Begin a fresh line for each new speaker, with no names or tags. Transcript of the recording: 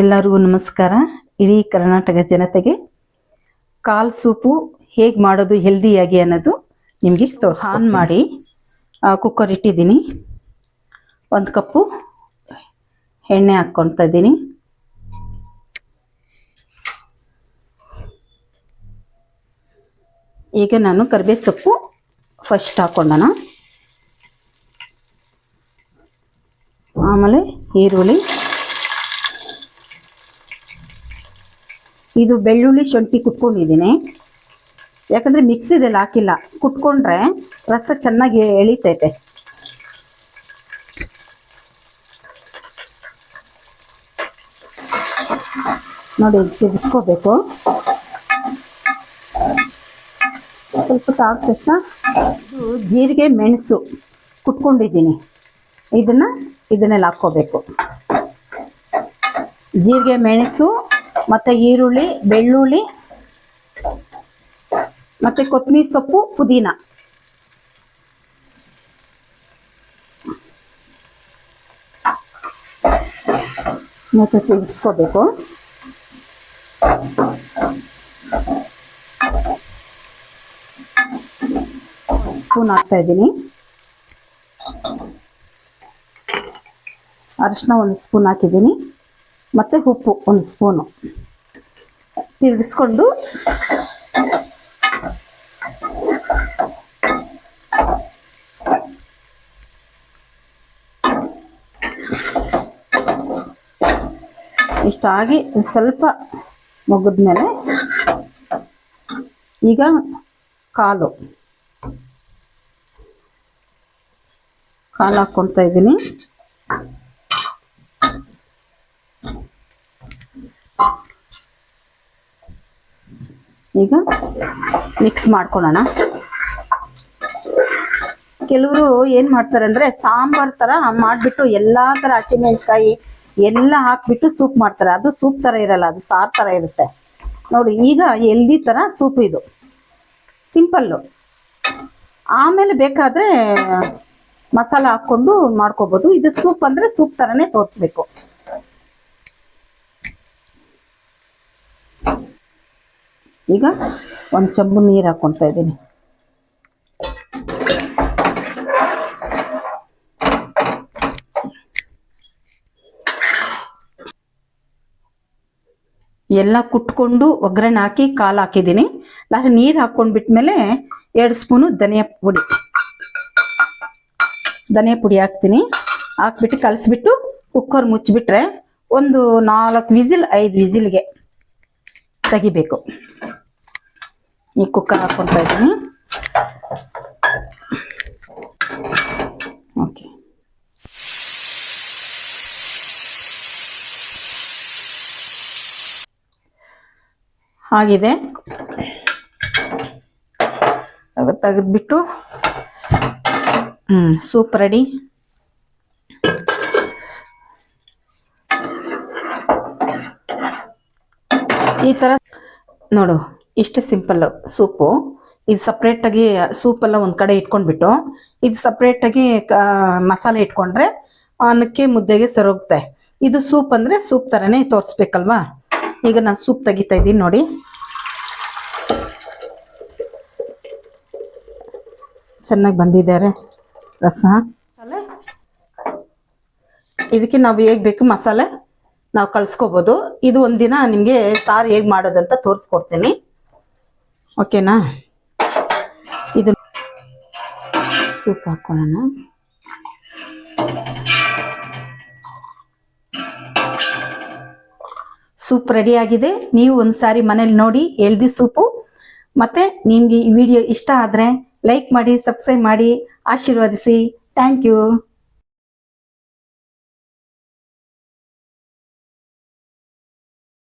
ಎಲ್ಲರಿಗೂ ನಮಸ್ಕಾರ. ಇಡೀ ಕರ್ನಾಟಕ ಜನತೆಗೆ ಕಾಲ್ ಸೂಪು ಹೇಗೆ ಮಾಡೋದು ಹೆಲ್ದಿಯಾಗಿ ಅನ್ನೋದು ನಿಮಗೆ ಆನ್ ಮಾಡಿ. ಕುಕ್ಕರ್ ಇಟ್ಟಿದ್ದೀನಿ. ಒಂದು ಕಪ್ಪು ಎಣ್ಣೆ ಹಾಕ್ಕೊಳ್ತಾ ಇದ್ದೀನಿ. ಈಗ ನಾನು ಕರಿಬೇವು ಸೊಪ್ಪು ಫಸ್ಟ್ ಹಾಕ್ಕೊಂಡೋಣ. ಆಮೇಲೆ ಈರುಳ್ಳಿ. ಇದು ಬೆಳ್ಳುಳ್ಳಿ ಶುಂಠಿ ಕುಟ್ಕೊಂಡಿದ್ದೀನಿ. ಯಾಕಂದರೆ ಮಿಕ್ಸಿದಲ್ಲಿ ಹಾಕಿಲ್ಲ. ಕುಟ್ಕೊಂಡ್ರೆ ರಸ ಚೆನ್ನಾಗಿ ಎಳಿತೈತೆ. ನೋಡಿ ತಿರ್ಸ್ಕೋಬೇಕು ಸ್ವಲ್ಪ ತಾದ ತಕ್ಷಣ ಇದು ಜೀರಿಗೆ, ಮೆಣಸು ಕುಟ್ಕೊಂಡಿದ್ದೀನಿ. ಇದನ್ನು, ಇದನ್ನೆಲ್ಲ ಹಾಕ್ಕೋಬೇಕು. ಜೀರಿಗೆ, ಮೆಣಸು ಮತ್ತು ಈರುಳ್ಳಿ, ಬೆಳ್ಳುಳ್ಳಿ, ಮತ್ತೆ ಕೊತ್ತಂಬರಿ ಸೊಪ್ಪು, ಪುದೀನ. ಮತ್ತೆ ತಿರ್ಗಿಸ್ಕೋಬೇಕು ಸ್ಪೂನ್ ಹಾಕ್ತಾ ಇದ್ದೀನಿ. ಅರಿಶಿನ ಒಂದು ಸ್ಪೂನ್ ಹಾಕಿದ್ದೀನಿ. ಮತ್ತು ಉಪ್ಪು ಒಂದು ಸ್ಪೂನು. ತಿರುಗಿಸ್ಕೊಂಡು ಇಷ್ಟಾಗಿ ಸ್ವಲ್ಪ ಮುಗಿದ್ಮೇಲೆ ಈಗ ಕಾಲು. ಕಾಲು ಹಾಕ್ಕೊಳ್ತಾ ಇದ್ದೀನಿ. ಈಗ ಮಿಕ್ಸ್ ಮಾಡ್ಕೊಳ್ಳೋಣ. ಕೆಲವರು ಏನು ಮಾಡ್ತಾರೆ ಅಂದ್ರೆ ಸಾಂಬಾರ್ ತರ ಮಾಡಿಬಿಟ್ಟು ಎಲ್ಲ ತರ ಹಸಿಮೆಣಸಿಕಾಯಿ ಎಲ್ಲ ಹಾಕ್ಬಿಟ್ಟು ಸೂಪ್ ಮಾಡ್ತಾರೆ. ಅದು ಸೂಪ್ ಥರ ಇರಲ್ಲ, ಅದು ಸಾರ್ ಥರ ಇರುತ್ತೆ. ನೋಡಿ, ಈಗ ಎಲ್ದಿ ತರ ಸೂಪ್ ಇದು. ಸಿಂಪಲ್ಲು ಆಮೇಲೆ ಬೇಕಾದ್ರೆ ಮಸಾಲ ಹಾಕೊಂಡು ಮಾಡ್ಕೋಬಹುದು ಇದು ಸೂಪ್ ಅಂದ್ರೆ ಸೂಪ್ ಥರನೇ ತೋರಿಸ್ಬೇಕು. ಈಗ ಒಂದು ಚಂಬು ನೀರು ಹಾಕ್ಕೊತಾ ಇದ್ದೀನಿ. ಎಲ್ಲ ಕುಟ್ಕೊಂಡು ಒಗ್ಗರಣೆ ಹಾಕಿ ಕಾಲು ಹಾಕಿದ್ದೀನಿ. ಲಾಸ್ಟ್ ನೀರು ಹಾಕ್ಕೊಂಡು ಬಿಟ್ಮೇಲೆ ಎರಡು ಸ್ಪೂನು ಧನಿಯಾ ಪುಡಿ. ಧನಿಯಾ ಪುಡಿ ಹಾಕ್ತೀನಿ. ಹಾಕ್ಬಿಟ್ಟು ಕಳಿಸ್ಬಿಟ್ಟು ಕುಕ್ಕರ್ ಮುಚ್ಚಿಬಿಟ್ರೆ ಒಂದು ನಾಲ್ಕು ವಿಸಿಲ್, ಐದು ವಿಸಿಲ್ಗೆ ತೆಗಿಬೇಕು. ಈ ಕುಕ್ಕರ್ ಹಾಕ್ಕೊಳ್ತಾ ಇದ್ದೀನಿ. ಓಕೆ. ಆಗಿದೆ ತೆಗೆದ್ಬಿಟ್ಟು ಹ್ಞೂ ಸೂಪ್ ರೆಡಿ. ಈ ಥರ ನೋಡು. ಇಷ್ಟು ಸಿಂಪಲ್ ಸೂಪು. ಇದು ಸಪ್ರೇಟಾಗಿ ಸೂಪೆಲ್ಲ ಒಂದು ಕಡೆ ಇಟ್ಕೊಂಡ್ಬಿಟ್ಟು ಇದು ಸಪ್ರೇಟಾಗಿ ಮಸಾಲೆ ಇಟ್ಕೊಂಡ್ರೆ ಅನ್ನಕ್ಕೆ ಮುದ್ದೆಗೆ ಸರೋಗುತ್ತೆ. ಇದು ಸೂಪ್ ಅಂದರೆ ಸೂಪ್ ಥರನೇ ತೋರಿಸ್ಬೇಕಲ್ವಾ? ಈಗ ನಾನು ಸೂಪ್ ತೆಗಿತಾ ಇದ್ದೀನಿ ನೋಡಿ. ಚೆನ್ನಾಗಿ ಬಂದಿದ್ದಾರೆ ರಸ. ಮಸಾಲೆ? ಇದಕ್ಕೆ ನಾವು ಹೇಗೆ ಬೇಕು ಮಸಾಲೆ? ನಾವು ಕಳ್ಸ್ಕೋಬೋದು. ಇದು ಒಂದಿನ ನಿಮಗೆ ಸಾರು ಹೇಗೆ ಮಾಡೋದಂತ ತೋರಿಸ್ಕೊಡ್ತೀನಿ. ಓಕೆನಾ? ಇದು ಸೂಪ್ ಹಾಕ್ಕೊಳ್ಳೋಣ ಸೂಪ್ ರೆಡಿ ಆಗಿದೆ. ನೀವು ಒಂದು ಸಾರಿ ಮನೇಲಿ ನೋಡಿ ಎಳ್ದಿ ಸೂಪು. ಮತ್ತೆ ನಿಮಗೆ ಈ ವಿಡಿಯೋ ಇಷ್ಟ ಆದರೆ ಲೈಕ್ ಮಾಡಿ, ಸಬ್ಸ್ಕ್ರೈಬ್ ಮಾಡಿ, ಆಶೀರ್ವದಿಸಿ. Thank you.